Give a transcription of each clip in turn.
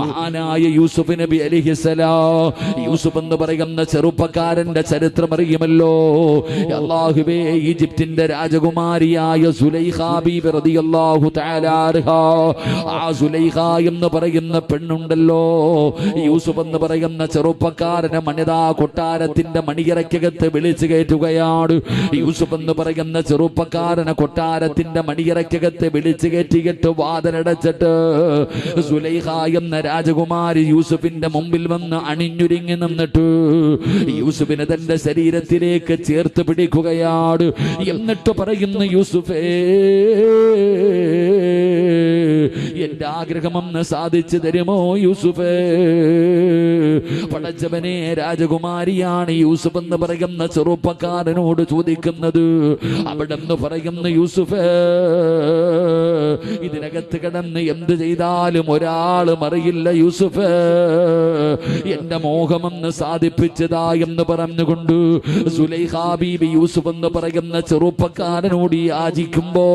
മഹാനായ യൂസുഫ് നബി അലിഹിസലാ യൂസുഫ് എന്ന് പറയുന്ന ചെറുപ്പക്കാരന്റെ ചരിത്രം അറിയുമല്ലോ. അള്ളാഹുബേ ഈജിപ്തിന്റെ രാജകുമാരിയായ ആ എന്ന് പറയുന്ന പെണ്ണുണ്ടല്ലോ. യൂസുഫ് എന്ന് പറയുന്ന ചെറുപ്പക്കാരനെ മണിതാ കൊട്ടാരത്തിന്റെ മണിയറയ്ക്കകത്ത് വിളിച്ചു കയറ്റുകയാണ്. യൂസുഫ് എന്ന് പറയുന്ന ചെറുപ്പക്കാരനെ കൊട്ടാരത്തിന്റെ മണിയറയ്ക്കകത്ത് വിളിച്ചു കയറ്റിയിട്ട് വാതിലടച്ചിട്ട് സുലൈഹ എന്ന രാജകുമാരി യൂസുഫിന്റെ മുമ്പിൽ വന്ന് അണിഞ്ഞുരുങ്ങി നിന്നിട്ട് യൂസുഫിനെ തന്റെ ശരീരത്തിലേക്ക് ചേർത്ത് പിടിക്കുകയാണ്. എന്നിട്ട് പറയുന്നു യൂസുഫേ എന്റെ ആഗ്രഹമൊന്ന് സാധിച്ചു തരുമോ യൂസുഫേ? പടച്ചവനെ രാജകുമാരിയാണ് യൂസുഫ് എന്ന് പറയുന്ന ചെറുപ്പക്കാരനോട് ചോദിക്കുന്നത്. അവിടെ നിന്ന് പറയുന്ന യൂസുഫേ ഇതിനകത്ത് കിടന്ന് എന്ത് ചെയ്താലും ഒരാളും അറിയില്ല യൂസുഫ്. എന്റെ മോഹമെന്ന് സാധിപ്പിച്ചതാ എന്ന് പറഞ്ഞുകൊണ്ട് സുലൈഖാ ബീബി യൂസുഫ് എന്ന് പറയുന്ന ചെറുപ്പക്കാരനോട് യാചിക്കുമ്പോ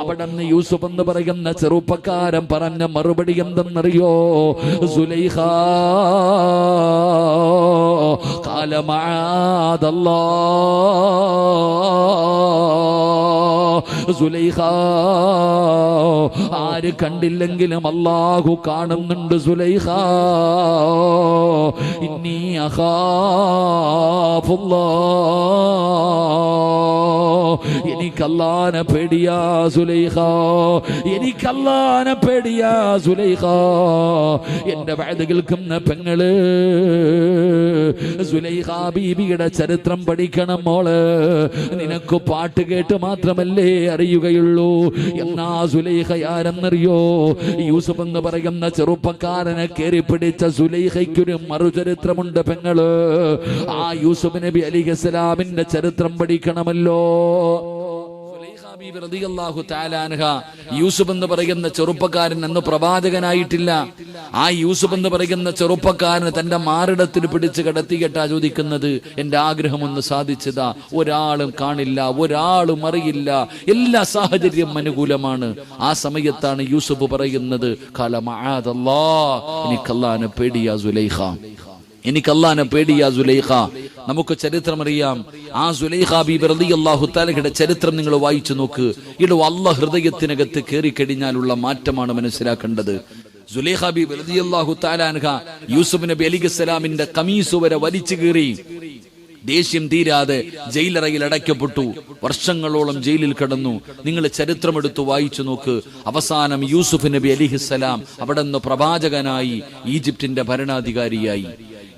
അവിടെ നിന്ന് യൂസുഫ് എന്ന് പറയുന്ന ചെറുപ്പക്കാരൻ പറഞ്ഞ മറുപടി എന്തെന്നറിയോ? സുലൈഖ കാലമാതല്ലാ സുലൈഖ ആര് കണ്ടില്ലെങ്കിലും അള്ളാഹു കാണുന്നുണ്ട് സുലൈഹ ഇന്നീ എനിക്കല്ലാനെ പേടിയാ സുലൈഹ എനിക്കല്ലാനെ പേടിയാ സുലൈഹ എന്റെ വയത് കേൾക്കുന്ന പെങ്ങൾ സുലൈഹ ബീബിയുടെ ചരിത്രം പഠിക്കണം മോൾ. നിനക്ക് പാട്ട് കേട്ട് മാത്രമല്ലേ അറിയുകയുള്ളൂ. എന്നാ സുലൈഹയാരെന്നറിയോ യൂസുഫ് എന്ന് പറയുന്ന ചെറുപ്പക്കാരനെ കയറി പിടിച്ച സുലൈഹയ്ക്കൊരു മറുചരിത്രമുണ്ട് പെങ്ങൾ. ആ യൂസുഫ് നബി അലി ഇസ്ലാമിന്റെ ചരിത്രം പഠിക്കണമല്ലോ. സുലൈഖ ബീബി റളിയല്ലാഹു തആല അൻഹ യൂസുഫ് എന്ന് പറയുന്ന ചെറുപ്പക്കാരൻ അന്ന് പ്രവാചകനായിട്ടില്ല. ആ യൂസുഫ് എന്ന് പറയുന്ന ചെറുപ്പക്കാരന് തന്റെ മാറിടത്തിൽ പിടിച്ച് കിടത്തികെട്ടാ ചോദിക്കുന്നത് എന്റെ ആഗ്രഹം ഒന്ന് സാധിച്ചതാ. ഒരാളും കാണില്ല ഒരാളും അറിയില്ല. എല്ലാ സാഹചര്യം അനുകൂലമാണ്. ആ സമയത്താണ് യൂസുഫ് പറയുന്നത് കലമാതല്ലാ എനിക്കല്ലാനെ പേടിയാ സുലൈഖ. എനിക്ക് അള്ളാനെ പേടിയാ സുലൈഖ. നമുക്ക് ചരിത്രം അറിയാം. ആ സുലൈഖ ബീബി അള്ളാഹു തആലയുടെ ചരിത്രം നിങ്ങൾ വായിച്ചു നോക്ക്. ഇടോ അല്ല ഹൃദയത്തിനകത്ത് കയറി കഴിഞ്ഞാലുള്ള മാറ്റമാണ് മനസ്സിലാക്കേണ്ടത്. സുലൈഖ ബീബി റളിയല്ലാഹു അള്ളാഹു അൻഹ യൂസുഫ് നബി അലിഖിസ്സലാമിന്റെ കമീസ് വരെ വലിച്ചു കീറി. ദേഷ്യം തീരാതെ ജയിലറയിൽ അടയ്ക്കപ്പെട്ടു. വർഷങ്ങളോളം ജയിലിൽ കിടന്നു. നിങ്ങൾ ചരിത്രമെടുത്ത് വായിച്ചു നോക്ക്. അവസാനം യൂസുഫ് നബി അലിഹിസ്സലാം അവിടെ നിന്ന് പ്രവാചകനായി ഈജിപ്തിന്റെ ഭരണാധികാരിയായി.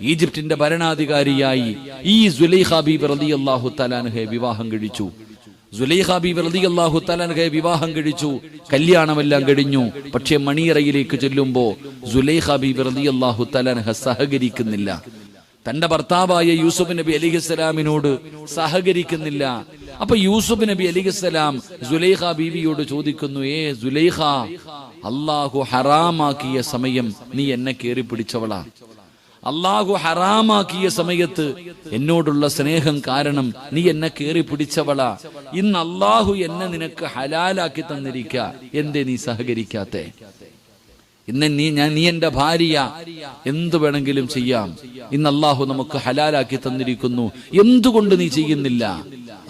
ഈജിപ്തിന്റെ ഭരണാധികാരിയായി ഈ സുലൈഖ ബീബ് റളിയല്ലാഹു തലാൻഹെ വിവാഹം കഴിച്ചു. സുലൈഖ ബീബ് റളിയല്ലാഹു തലാൻഹെ വിവാഹം കഴിച്ചു. കല്യാണമെല്ലാം കഴിഞ്ഞു. പക്ഷേ മണിയറയിലേക്ക് ചെല്ലുമ്പോ സുലൈഖ ബീബ് റളിയല്ലാഹു തലാൻഹ സഹകരിക്കുന്നില്ല. തന്റെ ഭർത്താവായ യൂസുഫ് നബി അലിഹിസ്സലാമിനോട് സഹകരിക്കുന്നില്ല. അപ്പൊ യൂസുഫ് നബി അലിഹിസ്സലാം സുലൈഖ ബീവിയോട് ചോദിക്കുന്നു ഏ സുലൈഖ അള്ളാഹു ഹറാമാക്കിയ സമയം നീ എന്നെ കേറി പിടിച്ചവളാ. അള്ളാഹു ഹറാമാക്കിയ സമയത്ത് എന്നോടുള്ള സ്നേഹം കാരണം നീ എന്നെ കയറി പിടിച്ചവളാ. ഇന്ന് അള്ളാഹു എന്നെ നിനക്ക് ഹലാലാക്കി തന്നിരിക്ക. എന്തേ നീ സഹകരിക്കാത്തെ? ഇന്ന് നീ ഞാൻ നീ എന്റെ ഭാര്യ. എന്തു വേണമെങ്കിലും ചെയ്യാം. ഇന്ന് അള്ളാഹു നമുക്ക് ഹലാലാക്കി തന്നിരിക്കുന്നു. എന്തുകൊണ്ട് നീ ചെയ്യുന്നില്ല?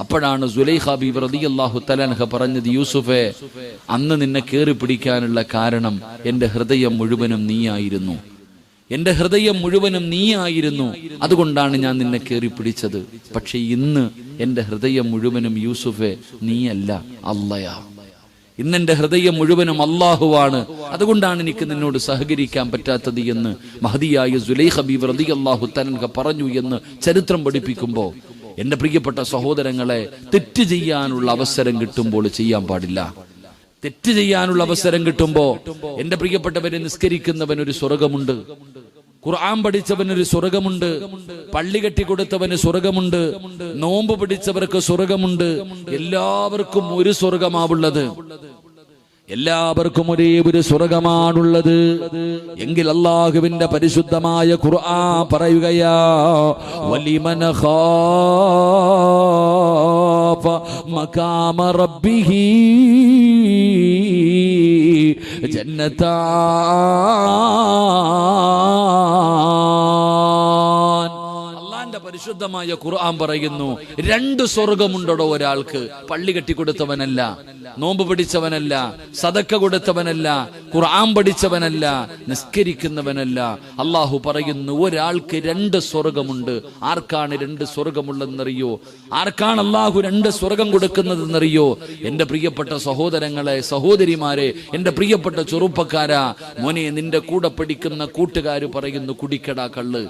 അപ്പോഴാണ് സുലൈഖ ബീബ് റളിയല്ലാഹു തലൻഹ പറഞ്ഞത് യൂസുഫെ അന്ന് നിന്നെ കയറി പിടിക്കാനുള്ള കാരണം എന്റെ ഹൃദയം മുഴുവനും നീയായിരുന്നു. എന്റെ ഹൃദയം മുഴുവനും നീയായിരുന്നു. അതുകൊണ്ടാണ് ഞാൻ നിന്നെ കയറി പിടിച്ചത്. പക്ഷെ ഇന്ന് എന്റെ ഹൃദയം മുഴുവനും യൂസുഫെ നീയല്ല അല്ലയാ ഇന്ന് എന്റെ ഹൃദയം മുഴുവനും അള്ളാഹുവാണ്. അതുകൊണ്ടാണ് എനിക്ക് നിന്നോട് സഹകരിക്കാൻ പറ്റാത്തത് എന്ന് മഹദിയായ സുലൈഖ ബീബ് റതി അള്ളാഹു പറഞ്ഞു എന്ന് ചരിത്രം പഠിപ്പിക്കുമ്പോൾ എന്റെ പ്രിയപ്പെട്ട സഹോദരങ്ങളെ തെറ്റ് ചെയ്യാനുള്ള അവസരം കിട്ടുമ്പോൾ ചെയ്യാൻ പാടില്ല. തെറ്റ് ചെയ്യാനുള്ള അവസരം കിട്ടുമ്പോ എന്റെ പ്രിയപ്പെട്ടവരെ നിസ്കരിക്കുന്നവൻ ഒരു സ്വർഗമുണ്ട്. ഖുർആൻ പഠിച്ചവന് ഒരു സ്വർഗമുണ്ട്. പള്ളി കെട്ടി കെട്ടിക്കൊടുത്തവന് സ്വർഗമുണ്ട്. നോമ്പ് പിടിച്ചവർക്ക് സ്വർഗമുണ്ട്. എല്ലാവർക്കും ഒരു സ്വർഗമാവുള്ളത്. എല്ലാവർക്കും ഒരേ ഒരു സ്വർഗമാണുള്ളത്. എങ്കിൽ അള്ളാഹുവിന്റെ പരിശുദ്ധമായ ഖുർആ പറയുകയാ വലിമന മകാമ റബ്ബിഹി ജന്നത്താൻ അള്ളാന്റെ പരിശുദ്ധമായ ഖുർആൻ പറയുന്നു രണ്ട് സ്വർഗമുണ്ടോ ഒരാൾക്ക്. പള്ളി കെട്ടിക്കൊടുത്തവനല്ല നോമ്പ് പിടിച്ചവനല്ല സതക്ക കൊടുത്തവനല്ല ഖുർആൻ പഠിച്ചവനല്ല നിസ്കരിക്കുന്നവനല്ല. അള്ളാഹു പറയുന്നു ഒരാൾക്ക് രണ്ട് സ്വർഗമുണ്ട് ആർക്കാണ് രണ്ട് സ്വർഗമുള്ളതെന്നറിയോ ആർക്കാണ് അള്ളാഹു രണ്ട് സ്വർഗം കൊടുക്കുന്നതെന്നറിയോ? എന്റെ പ്രിയപ്പെട്ട സഹോദരങ്ങളെ സഹോദരിമാരെ എന്റെ പ്രിയപ്പെട്ട ചെറുപ്പക്കാരാ മോനെ നിന്റെ കൂടെ പഠിക്കുന്ന കൂട്ടുകാർ പറയുന്നു കുടിക്കടാ കള്ള്.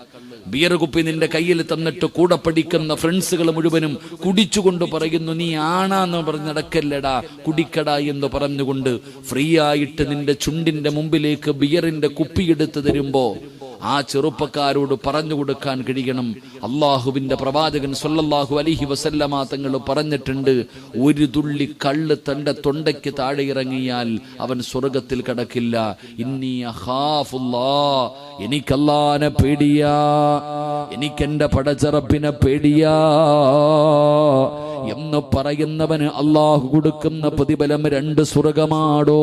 ബിയർ കുപ്പി നിന്റെ കയ്യിൽ തന്നിട്ട് കൂടെ പഠിക്കുന്ന ഫ്രണ്ട്സുകൾ മുഴുവനും കുടിച്ചുകൊണ്ട് പറയുന്നു നീ ആണാന്ന് പറഞ്ഞ് നടക്കല്ലടാ കുടിക്കടാ എന്ന് പറഞ്ഞുകൊണ്ട് ഫ്രീ ആയിട്ട് നിന്റെ ചുണ്ടിന്റെ മുമ്പിലേക്ക് ബിയറിന്റെ കുപ്പി എടുത്തു തരുമ്പോ ആ ചെറുപ്പക്കാരോട് പറഞ്ഞു കൊടുക്കാൻ കഴിയണം. അള്ളാഹുവിന്റെ പ്രവാചകൻ സൊല്ലാഹു അലിഹി വസല്ലമാ തങ്ങൾ പറഞ്ഞിട്ടുണ്ട് ഒരു തുള്ളി കള്ള് തന്റെ തൊണ്ടയ്ക്ക് താഴെ ഇറങ്ങിയാൽ അവൻ സ്വർഗത്തിൽ കടക്കില്ല. ഇന്നി എനിക്കല്ലാനെ പേടിയാ എനിക്കെന്റെ പടച്ചറപ്പിനെ പേടിയാ. എന്ന് പറയുന്നവന് അള്ളാഹു കൊടുക്കുന്ന പ്രതിഫലം രണ്ട് സ്വർഗമാടോ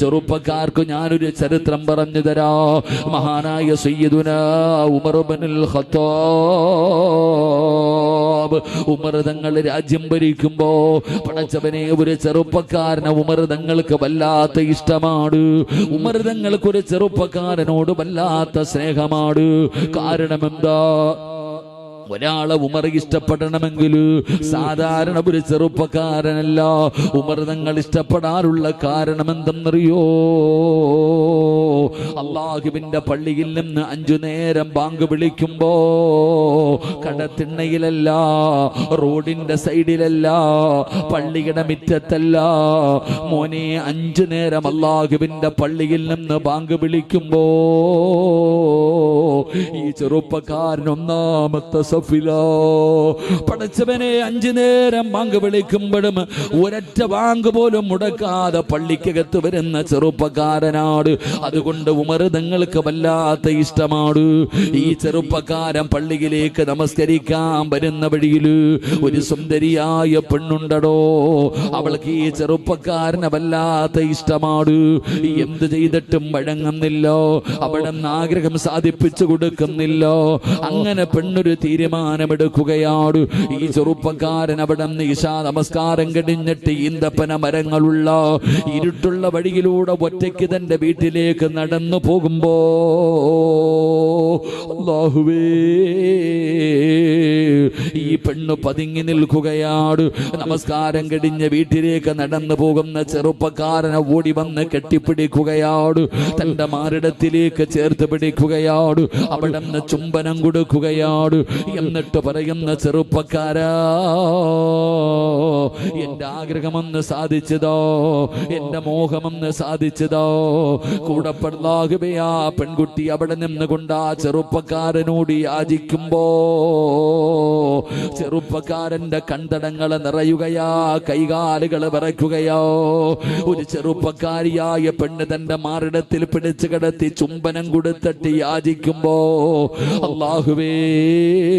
ചെറുപ്പക്കാർക്ക് ഞാനൊരു ചരിത്രം പറഞ്ഞു തരാ. മഹാനായ സയ്യിദുന ഉമർ ബിനുൽ ഖത്താബ് ഉമർ തങ്ങൾ രാജ്യം ഭരിക്കുമ്പോ പടച്ചവനെ ഒരു ചെറുപ്പക്കാരനെ ഉമർ തങ്ങൾക്ക് വല്ലാത്ത ഇഷ്ടമാണ്. ഉമർ തങ്ങൾക്ക് ഒരു ചെറുപ്പക്കാരനോട് വല്ലാത്ത സ്നേഹമാണ്. കാരണം എന്താ? ഒരാളെ ഉമർ ഇഷ്ടപ്പെടണമെങ്കിൽ സാധാരണ ഒരു ചെറുപ്പക്കാരനല്ല. ഉമർ തങ്ങൾ ഇഷ്ടപ്പെടാറുള്ള കാരണം എന്തെന്നറിയോ? അള്ളാഹുവിന്റെ പള്ളിയിൽ നിന്ന് അഞ്ചു നേരം ബാങ്ക് വിളിക്കുമ്പോ കടത്തിണ്ണയിലല്ല റോഡിന്റെ സൈഡിലല്ല പള്ളിയുടെ മിറ്റത്തല്ല. മോനെ അഞ്ചു നേരം അള്ളാഹുവിന്റെ പള്ളിയിൽ നിന്ന് ബാങ്ക് വിളിക്കുമ്പോ ഈ ചെറുപ്പക്കാരൻ ഒന്നാമത്തെ സഫിലോ പടച്ചവനെ അഞ്ചു നേരം ബാങ്ക് വിളിക്കുമ്പോഴും ഒരൊറ്റ ബാങ്ക് പോലും മുടക്കാതെ പള്ളിക്കകത്ത് വരുന്ന ചെറുപ്പക്കാരനാണ് അതുകൊണ്ട് ഉമർ നിങ്ങൾക്ക് വല്ലാത്ത ഇഷ്ടമാണ്. ഈ ചെറുപ്പക്കാരൻ പള്ളിയിലേക്ക് നമസ്കരിക്കാൻ വരുന്ന വഴിയിൽ ഒരു സുന്ദരിയായ പെണ്ണുണ്ടടോ. അവൾക്ക് ഈ ചെറുപ്പക്കാരനെ വല്ലാത്ത ഇഷ്ടമാണ്. എന്ത് ചെയ്തിട്ടും വഴങ്ങുന്നില്ല. അവിടെ ആഗ്രഹം സാധിപ്പിച്ചു കൊടുക്കുന്നില്ല. അങ്ങനെ പെണ്ണൊരു തീരുമാനമെടുക്കുകയാണ് ഈ ചെറുപ്പക്കാരൻ അവിടെ ഇശാ നമസ്കാരം കഴിഞ്ഞിട്ട് ഈന്തപ്പന മരങ്ങളുള്ള ഇരുട്ടുള്ള വഴിയിലൂടെ ഒറ്റയ്ക്ക് തന്റെ വീട്ടിലേക്ക് നടന്നു പോകുമ്പോ അല്ലാഹുവേ ഈ പെണ്ണ് പതുങ്ങി നിൽക്കുകയാണ് നമസ്കാരം കഴിഞ്ഞ് വീട്ടിലേക്ക് നടന്നു പോകുന്ന ചെറുപ്പക്കാരനെ ഓടി വന്ന് കെട്ടിപ്പിടിക്കുകയാണ് തന്റെ മാരിടത്തിലേക്ക് ചേർത്ത് പിടിക്കുകയാണ് അവിടെ ചുംബനം കൊടുക്കുകയാണ് എന്നിട്ട് പറയുന്ന ചെറുപ്പക്കാരാ എന്റെ ആഗ്രഹമെന്ന് സാധിച്ചതോ? എന്റെ മോഹമെന്ന് സാധിച്ചതോ? കൂടെ ആ പെൺകുട്ടി അവിടെ നിന്നുകൊണ്ട് ആ ചെറുപ്പക്കാരനോട് യാചിക്കുമ്പോ ചെറുപ്പക്കാരന്റെ കണ്ടടങ്ങളെ നിറയുകയാ കൈകാലുകൾ വിറയ്ക്കുകയോ. ഒരു ചെറുപ്പക്കാരിയായ പെണ്ണ് തന്റെ മാറിടത്തിൽ പിടിച്ചു കിടത്തി ചുംബനം കൊടുത്തിട്ട് യാചിക്കുമ്പോ അള്ളാഹുവേ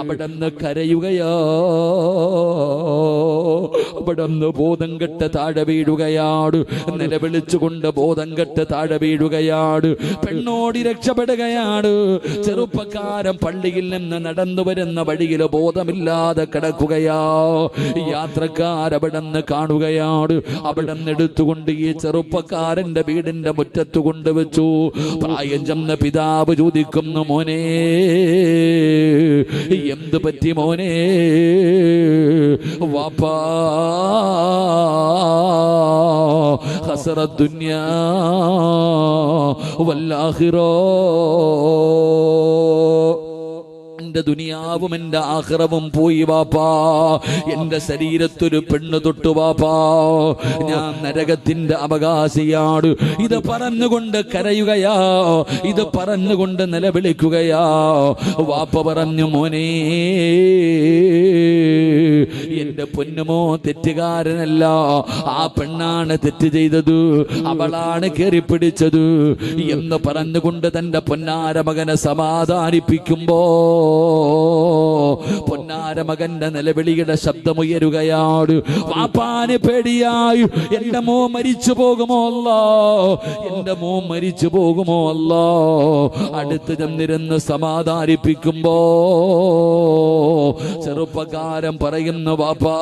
അവിടെ നിന്ന് കരയുകയോ? അവിടെ നിന്ന് ബോധം കെട്ട് താഴെ വീഴുകയാണ് നിലവിളിച്ചുകൊണ്ട് ബോധം കെട്ട് താഴെ വീഴുകയാണ് പെണ്ണോടി രക്ഷപ്പെടുകയാണ് ചെറുപ്പക്കാരൻ പള്ളിയിൽ നിന്ന് നടന്നു വരുന്ന വഴിയിൽ ബോധമില്ലാതെ കിടക്കുകയാ. യാത്രക്കാരവിടെ നിന്ന് കാണുകയാണ് അവിടെ നിന്ന് എടുത്തുകൊണ്ട് ഈ ചെറുപ്പക്കാരന്റെ വീടിന്റെ മുറ്റത്ത് കൊണ്ടുവച്ചു പ്രായം ചെന്ന പിതാവ് ചോദിക്കുന്നു മോനെ എന്ത് പറ്റി മോനെ? വാപ്പാ. ഹസറ ദുന്യാ വല്ലാഹിറോ. എന്റെ ദുനിയാവും എന്റെ ആഹ്റവും പോയി വാപ്പാ. എന്റെ ശരീരത്തൊരു പെണ്ണ് തൊട്ടു വാപ്പാ. ഞാൻ നരകത്തിന്റെ അവകാശിയാണ്. ഇത് പറഞ്ഞുകൊണ്ട് കരയുകയാ. ഇത് പറഞ്ഞുകൊണ്ട് നിലവിളിക്കുകയാ. വാപ്പ പറഞ്ഞു മോനെ എന്റെ പൊന്നുമോ തെറ്റുകാരനല്ല. ആ പെണ്ണാണ് തെറ്റ് ചെയ്തത്. അവളാണ് കയറി പിടിച്ചത് എന്ന് പറഞ്ഞുകൊണ്ട് തന്റെ പൊന്നാര മകനെ സമാധാനിപ്പിക്കുമ്പോ പൊന്നാര മകന്റെ നിലവിളിയുടെ ശബ്ദമുയരുകയാണ് വാപ്പാന് പേടിയായി എന്റെ മോ മരിച്ചു പോകുമോ അല്ലോ? എന്റെ മോ മരിച്ചു പോകുമോ അല്ലോ? അടുത്ത് ചെന്നിരുന്ന് സമാധാനിപ്പിക്കുമ്പോ ചെറുപ്പക്കാരൻ പറയുന്നു വാപ്പാ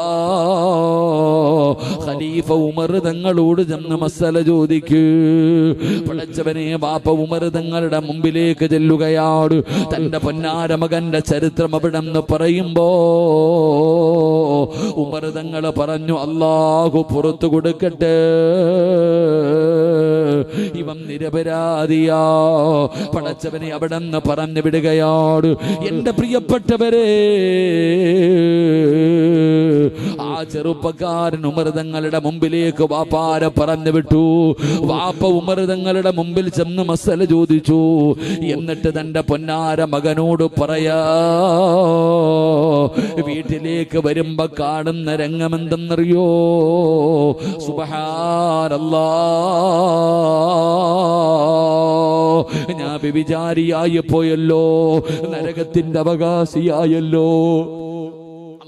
ഖലീഫ ഉമർ തങ്ങളോട് ചെന്ന് മസല ചോദിക്കൂ. പിടച്ചവനെ ബാപ്പ ഉമർ തങ്ങളുടെ മുമ്പിലേക്ക് ചെല്ലുകയാണ് തന്റെ പൊന്നാര മകന്റെ ചരിത്രം അവിടെ നിന്ന് പറയുമ്പോ ഉമർ തങ്ങൾ പറഞ്ഞു അള്ളാഹു പുറത്തു കൊടുക്കട്ടെ. ഇവൻ നിരപരാധിയാ. പടച്ചവനെ അവിടെ നിന്ന് പറഞ്ഞു വിടുകയാണ്. എന്റെ പ്രിയപ്പെട്ടവരെ ആ ചെറുപ്പക്കാരൻ ഉമർതങ്ങളുടെ മുമ്പിലേക്ക് വാപ്പാര പറഞ്ഞു വിട്ടു. വാപ്പ ഉമർതങ്ങളുടെ മുമ്പിൽ ചെന്ന് മസല ചോദിച്ചു. എന്നിട്ട് തന്റെ പൊന്നാര മകനോട് പറയാ വീട്ടിലേക്ക് വരുമ്പോ കാണുന്ന രംഗമെന്തെന്നറിയോ? സുബഹാരല്ല ഞാൻ വ്യഭിചാരിയായി പോയല്ലോ നരകത്തിന്റെ അവകാശിയായല്ലോ.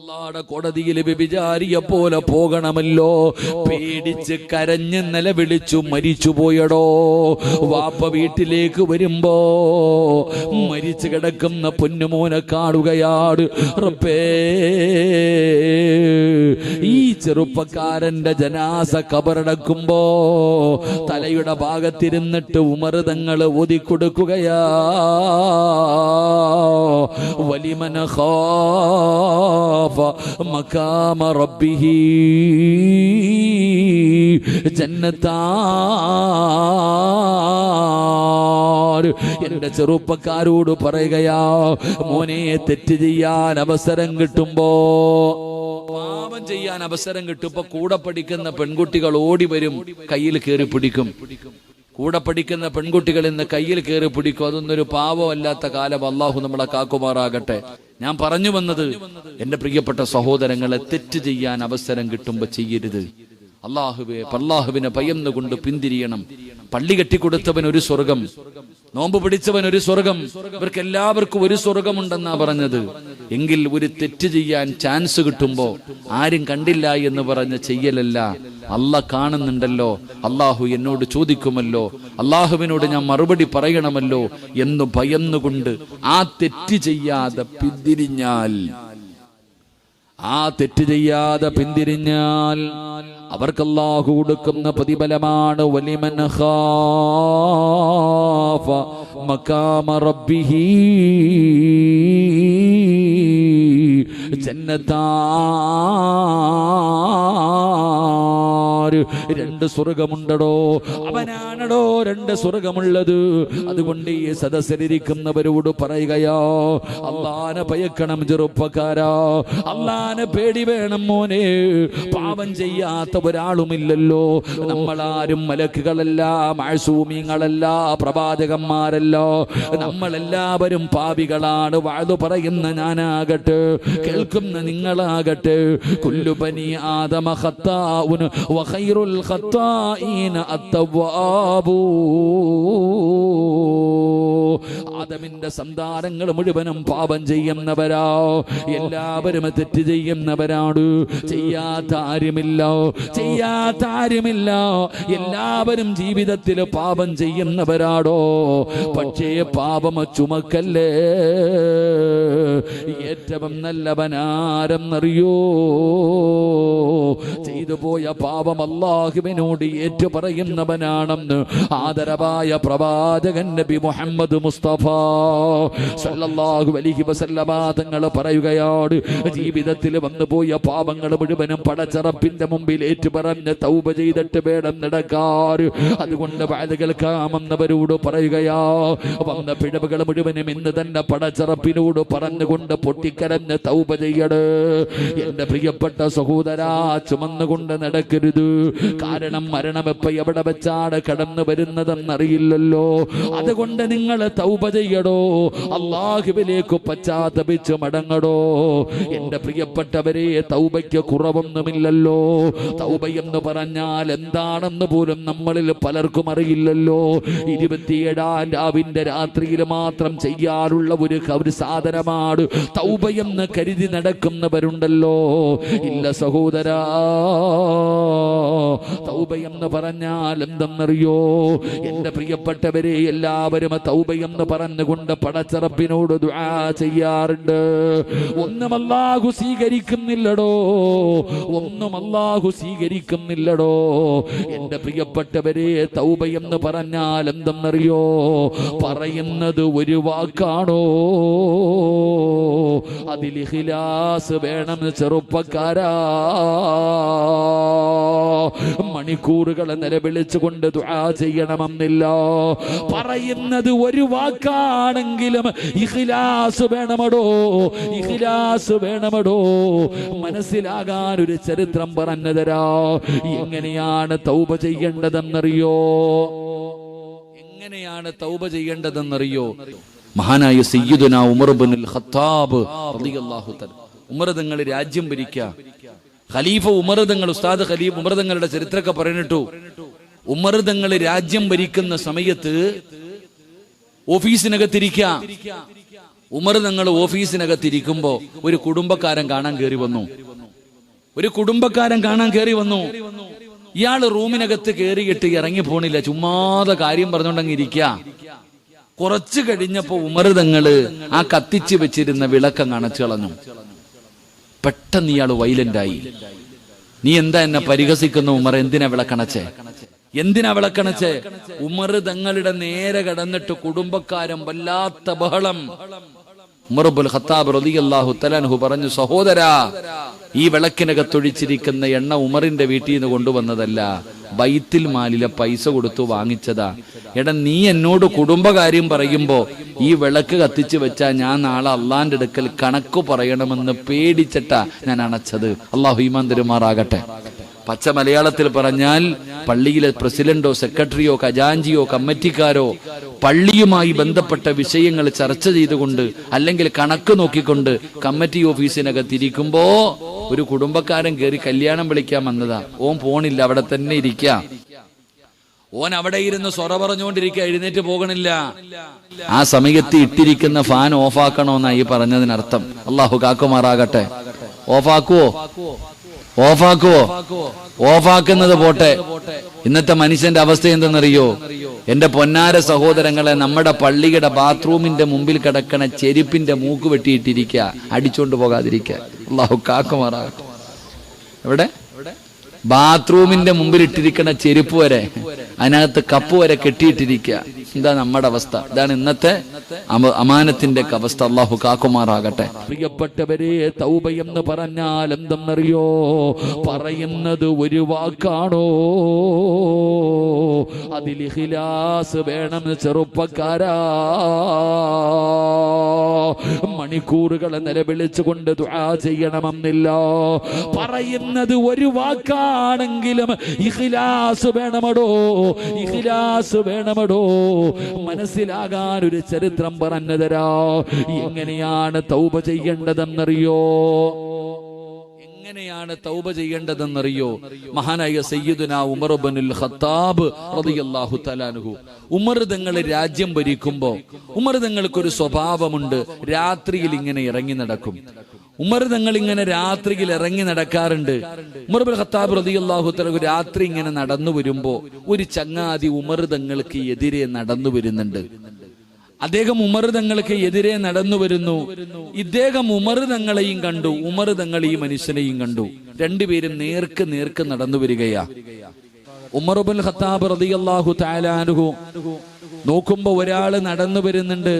അള്ളാടെ കോടതിയിൽ വ്യഭിചാരിയെ പോലെ പോകണമല്ലോ. പേടിച്ച് കരഞ്ഞ് നിലവിളിച്ചു മരിച്ചു പോയടോ. വാപ്പ വീട്ടിലേക്ക് വരുമ്പോ മരിച്ചു കിടക്കുന്ന പൊന്നുമോനെ കാണുകയാണ്. റബ്ബേ ഈ ചെറുപ്പക്കാരന്റെ ജനാസ കബറടക്കുമ്പോ തലയുടെ ഭാഗത്തിരുന്നിട്ട് ഉമർതങ്ങൾ ഒതിക്കൊടുക്കുകയാ വലിമന മകാമ റബ്ബിഹി. ജന്നത്താർ. എന്റെ ചെറുപ്പക്കാരോട് പറയുകയാ മോനെ തെറ്റ് ചെയ്യാൻ അവസരം കിട്ടുമ്പോ പാപം ചെയ്യാൻ അവസരം കിട്ടുമ്പോ കൂടെ പഠിക്കുന്ന പെൺകുട്ടികൾ ഓടി വരും കയ്യിൽ കയറി പിടിക്കും. കൂടെ പഠിക്കുന്ന പെൺകുട്ടികൾ ഇന്ന് കയ്യിൽ കയറി പിടിക്കും. അതൊന്നൊരു പാവമല്ലാത്ത കാലം അള്ളാഹു നമ്മളെ കാക്കുമാറാകട്ടെ. ഞാൻ പറഞ്ഞു വന്നത് എന്റെ പ്രിയപ്പെട്ട സഹോദരങ്ങളെ തെറ്റ് ചെയ്യാൻ അവസരം കിട്ടുമ്പോ ചെയ്യരുത്. അള്ളാഹുവെ അള്ളാഹുവിനെ പയന്നുകൊണ്ട് പിന്തിരിയണം. പള്ളി കെട്ടിക്കൊടുത്തവൻ ഒരു സ്വർഗം. നോമ്പ് പിടിച്ചവൻ ഒരു സ്വർഗം. ഇവർക്ക് എല്ലാവർക്കും ഒരു സ്വർഗമുണ്ടെന്നാ പറഞ്ഞത്. എങ്കിൽ ഒരു തെറ്റ് ചെയ്യാൻ ചാൻസ് കിട്ടുമ്പോ ആരും കണ്ടില്ല എന്ന് പറഞ്ഞ് ചെയ്യലല്ല. അല്ല കാണുന്നുണ്ടല്ലോ. അള്ളാഹു എന്നോട് ചോദിക്കുമല്ലോ. അള്ളാഹുവിനോട് ഞാൻ മറുപടി പറയണമല്ലോ എന്ന് ഭയന്നുകൊണ്ട് ആ തെറ്റ് ചെയ്യാതെ പിന്തിരിഞ്ഞാൽ ആ തെറ്റ് ചെയ്യാതെ പിന്തിരിഞ്ഞാൽ അവർക്ക് അല്ലാഹു കൊടുക്കുന്ന പ്രതിഫലമാണ്. വലിമൻ ഖാഫ മഖാമ റബ്ബിഹി ജന്നത്താർ രണ്ട് സ്വർഗമുണ്ടടോ. അവനാണടോ രണ്ട് സ്വർഗമുള്ളത്. അതുകൊണ്ട് ഈ സദസ്സിലിരിക്കുന്നവരോട് പറയുകയോ അള്ളാനെ പയക്കണം ചെറുപ്പക്കാരാ. അള്ളാനെ പേടി വേണം മോനെ. പാപം ചെയ്യാത്ത ഒരാളുമില്ലല്ലോ. നമ്മളാരും മലക്കുകളല്ല മാഴ്സൂമിങ്ങളല്ല പ്രവാചകന്മാരല്ല. നമ്മളെല്ലാവരും പാപികളാണ്. വാഴു പറയുന്ന ഞാനാകട്ടെ കേൾക്കുന്ന നിങ്ങളാകട്ടെ. കുല്ലുപനി ആദമ ഖത്താഉൻ വഖൈറുൽ الخطائين അത്തവ്വാബൂ. ആദമിന്റെ സന്താനങ്ങൾ മുഴുവനും പാപം ചെയ്യുന്നവരാ. എല്ലാവരും തെറ്റ് ചെയ്യുന്നവരാണ്. ചെയ്യാത്ത ആരുമില്ല. ചെയ്യാത്ത ആരുമില്ല. എല്ലാവരും ജീവിതത്തിൽ പാപം ചെയ്യുന്നവരാടോ. പക്ഷേ പാപം ചുമക്കല്ലേ? ഏറ്റവും നല്ലവനാരെന്നറിയോ? ചെയ്തു പോയ പാപം അള്ളാഹുവിനോട് ഏറ്റു പറയുന്നവനാണെന്ന് ആദരവായ പ്രവാചകൻ നബി മുഹമ്മദ് മുസ്തഫ സല്ലല്ലാഹു അലൈഹി വസല്ലമ തങ്ങൾ പറയുകയാണ് ജീവിതത്തിൽ വന്നുപോയ പാപങ്ങൾ മുഴുവനും പടച്ചറപ്പിന്റെ മുമ്പിൽ ഏറ്റു പറഞ്ഞ് തൗബ ചെയ്തിട്ട് വേണം നടക്കാറ് അതുകൊണ്ട് വാഴ പറയുകയാ വന്ന പിഴവുകൾ മുഴുവനും ഇന്ന് തന്നെ പടച്ചറപ്പിനോട് പറഞ്ഞുകൊണ്ട് പൊട്ടിക്കരഞ്ഞ് തൗബ ചെയ്യട് എന്റെ പ്രിയപ്പെട്ട സഹോദരാ ചുമന്നുകൊണ്ട് നടക്കരുത്. കാരണം മരണം എപ്പ എവിടെ വെച്ചാണ് കടന്നു വരുന്നതെന്നറിയില്ലല്ലോ. അതുകൊണ്ട് നിങ്ങൾ തൗബ ചെയ്യടോ. അള്ളാഹുവിലേക്ക് പശ്ചാത്തപിച്ച് മടങ്ങടോ. എന്റെ പ്രിയപ്പെട്ടവരെ തൗബയ്ക്ക് കുറവൊന്നുമില്ലല്ലോ. തൗബ എന്ന് പറഞ്ഞാൽ എന്താണെന്ന് പോലും നമ്മളിൽ പലർക്കും അറിയില്ലല്ലോ. ഇരുപത്തിയേഴാം രാവിന്റെ രാത്രിയിൽ മാത്രം ചെയ്യാറുള്ള ഒരു ഒരു സാധനമാണ് തൗബയെന്ന് കരുതി നടക്കുന്നവരുണ്ടല്ലോ. ഇല്ല സഹോദരാ. തൗബയെന്ന് പറഞ്ഞാൽ എന്തെന്നറിയോ എന്റെ പ്രിയപ്പെട്ടവരെ എല്ലാവരും തൗബയെന്ന് പറഞ്ഞുകൊണ്ട് പടച്ചറപ്പിനോട് ദുആ ചെയ്യാറുണ്ട്. ഒന്നും അല്ലാഹു സ്വീകരിക്കുന്നില്ലടോ. ഒന്നും അല്ലാഹു സ്വീകരിക്കുന്നില്ലടോ. എന്റെ പ്രിയപ്പെട്ടവരെ തൗബയെന്ന് പറഞ്ഞാൽ എന്തെന്നറിയോ പറയുന്നത് ഒരു വാക്കാണോ? അതിൽ ഇഖ്ലാസ് വേണം ചെറുപ്പക്കാരാ. മണിക്കൂറുകൾ നിലവിളിച്ചുകൊണ്ട് ദുആ ചെയ്യണമെന്നില്ല. പറയുന്നത് ഒരു വാക്കാണെങ്കിലും ഇഖ്ലാസ് വേണമടോ? ഇഖ്ലാസ് വേണമടോ? മനസ്സിലാകാൻ ഒരു ചരിത്രം പറഞ്ഞു തരാ. എങ്ങനെയാണ് തൗബ ചെയ്യേണ്ടതെന്നറിയോ? എങ്ങനെയാണ് തൗബ ചെയ്യേണ്ടതെന്നറിയോ? മഹാനായ സയ്യിദുന ഉമർ ബിൻ ഖത്താബ് റളിയല്ലാഹു തആല. ഉമർ നിങ്ങൾ രാജ്യം ഭരിക്കുക ഖലീഫ ഉമർ തങ്ങൾ ഉസ്താദ് ഖലീഫ് ഉമർ തങ്ങളുടെ ചരിത്രമൊക്കെ പറഞ്ഞിട്ടു ഉമർ തങ്ങൾ രാജ്യം ഭരിക്കുന്ന സമയത്ത് ഓഫീസിനകത്തിരിക്ക. ഉമർ തങ്ങൾ ഓഫീസിനകത്തിരിക്കുമ്പോ ഒരു കുടുംബക്കാരൻ കാണാൻ കയറി വന്നു. ഒരു കുടുംബക്കാരൻ കാണാൻ കയറി വന്നു. ഇയാൾ റൂമിനകത്ത് കയറിയിട്ട് ഇറങ്ങി പോണില്ല. ചുമ്മാതെ കാര്യം പറഞ്ഞുകൊണ്ടങ്ങ് ഇരിക്ക കുറച്ചു കഴിഞ്ഞപ്പോ ഉമർ തങ്ങൾ ആ കത്തിച്ചു വെച്ചിരുന്ന വിളക്കം അണച്ചു കളഞ്ഞു പെട്ടെന്ന് ഇയാൾ വൈലന്റായി. നീ എന്താ എന്നെ പരിഹസിക്കുന്ന ഉമർ? എന്തിനാ വിളക്കണച്ചേ എന്തിനാ വിളക്കണച്ചേ ഉമർ തങ്ങളുടെ നേരെ കടന്നിട്ട് കുടുംബക്കാരൻ വല്ലാത്ത ബഹളം. ഉമറുബുൽ ഖത്താബ് റളിയല്ലാഹു തലാൻഹു പറഞ്ഞു സഹോദരാ ഈ വിളക്കിനകത്തൊഴിച്ചിരിക്കുന്ന എണ്ണ ഉമറിന്റെ വീട്ടിൽ നിന്ന് കൊണ്ടുവന്നതല്ല ബൈത്തിൽ മാലിലെ പൈസ കൊടുത്തു വാങ്ങിച്ചതാ. എട നീ എന്നോട് കുടുംബകാര്യം പറയുമ്പോ ഈ വിളക്ക് കത്തിച്ചു വെച്ചാ ഞാൻ നാളെ അള്ളാന്റെ അടുക്കൽ കണക്ക് പറയണമെന്ന് പേടിച്ചിട്ടാ ഞാൻ അണച്ചത്. അള്ളാഹു ഈമാൻ പച്ച മലയാളത്തിൽ പറഞ്ഞാൽ പള്ളിയിലെ പ്രസിഡന്റോ സെക്രട്ടറിയോ ഖജാഞ്ചിയോ കമ്മിറ്റിക്കാരോ പള്ളിയുമായി ബന്ധപ്പെട്ട വിഷയങ്ങൾ ചർച്ച ചെയ്തുകൊണ്ട് അല്ലെങ്കിൽ കണക്ക് നോക്കിക്കൊണ്ട് കമ്മിറ്റി ഓഫീസിനകത്തിരിക്കുമ്പോ ഒരു കുടുംബക്കാരൻ കയറി കല്യാണം വിളിക്കാൻ വന്നതാ. ഓൻ പോണില്ല അവിടെ തന്നെ ഇരിക്കാം. ഓൻ അവിടെ ഇരുന്ന് സൊറ പറഞ്ഞുകൊണ്ടിരിക്കുക എഴുന്നേറ്റ് പോകണില്ല. ആ സമയത്ത് ഇട്ടിരിക്കുന്ന ഫാൻ ഓഫാക്കണോന്നാ ഈ പറഞ്ഞതിനർത്ഥം. അള്ളാഹു കാക്കുമാറാകട്ടെ. ഓഫാക്കുവോ? ഓഫാക്കുവോ? ഓഫാക്കുന്നത് പോട്ടെ. ഇന്നത്തെ മനുഷ്യന്റെ അവസ്ഥ എന്തെന്നറിയോ? എന്റെ പൊന്നാര സഹോദരങ്ങളെ നമ്മുടെ പള്ളിയുടെ ബാത്റൂമിന്റെ മുമ്പിൽ കിടക്കണ ചെരുപ്പിന്റെ മൂക്ക് വെട്ടിയിട്ടിരിക്കുക. അടിച്ചോണ്ട് പോകാതിരിക്കുക. അള്ളാഹു കാക്കുമാറാകട്ടെ. എവിടെ? ബാത്റൂമിന്റെ മുമ്പിൽ ഇട്ടിരിക്കുന്ന ചെരുപ്പ് വരെ അതിനകത്ത് കപ്പ് വരെ കെട്ടിയിട്ടിരിക്കുക. എന്താ നമ്മുടെ അവസ്ഥ. ഇതാണ് ഇന്നത്തെ അമാനത്തിന്റെ അവസ്ഥ. അള്ളാഹു കാക്കുമാറാകട്ടെ. പ്രിയപ്പെട്ടവരെ തൗബ എന്ന് പറഞ്ഞാൽ എന്തെന്നറിയോ? പറയുന്നത് ഒരു വാക്കാണോ? അതിൽ ഹിലാസ് വേണം ചെറുപ്പക്കാരാ. മണിക്കൂറുകൾ നിലവിളിച്ചുകൊണ്ട് ദുആ ചെയ്യണമെന്നില്ല. പറയുന്നത് ഒരു വാക്കാണെങ്കിലും ഇഖ്ലാസ് വേണമടോ ഇഖ്ലാസ് വേണമടോ. മനസ്സിലാകാൻ ഒരു ചരിത്രം പറഞ്ഞു തരാ എങ്ങനെയാണ് തൗബ ചെയ്യേണ്ടതെന്നറിയോ? എങ്ങനെയാണ് തൗബ ചെയ്യേണ്ടതെന്നറിയോ? മഹാനായ സയ്യിദുന ഉമർ ബനുൽ ഖത്താബ് റളിയല്ലാഹു തലാനുഹു ഉമർ തങ്ങൾ രാജ്യം ഭരിക്കുമ്പോ ഉമർ തങ്ങൾക്കൊരു സ്വഭാവമുണ്ട്. രാത്രിയിൽ ഇങ്ങനെ ഇറങ്ങി നടക്കും. ഉമർ തങ്ങൾ ഇങ്ങനെ രാത്രിയിൽ ഇറങ്ങി നടക്കാറുണ്ട്. ഉമർ ബിൻ ഖത്താബ് റളിയല്ലാഹു തആല രാത്രി ഇങ്ങനെ നടന്നു വരുമ്പോ ഒരു ചങ്ങാതി ഉമർ തങ്ങൾക്ക് എതിരെ നടന്നു വരുന്നുണ്ട്. അദ്ദേഹം ഉമർ തങ്ങൾക്ക് എതിരെ നടന്നു വരുന്നു. ഇദ്ദേഹം ഉമർ തങ്ങളെയും കണ്ടു ഉമർ തങ്ങൾ ഈ മനുഷ്യനെയും കണ്ടു. രണ്ടുപേരും നേർക്ക് നേർക്ക് നടന്നു വരികയാ. ഉമറുബുൽ ഖത്താബ് റളിയല്ലാഹു തആലാനുഹു നോക്കുമ്പോ ഒരാൾ നടന്നു വരുന്നുണ്ട്.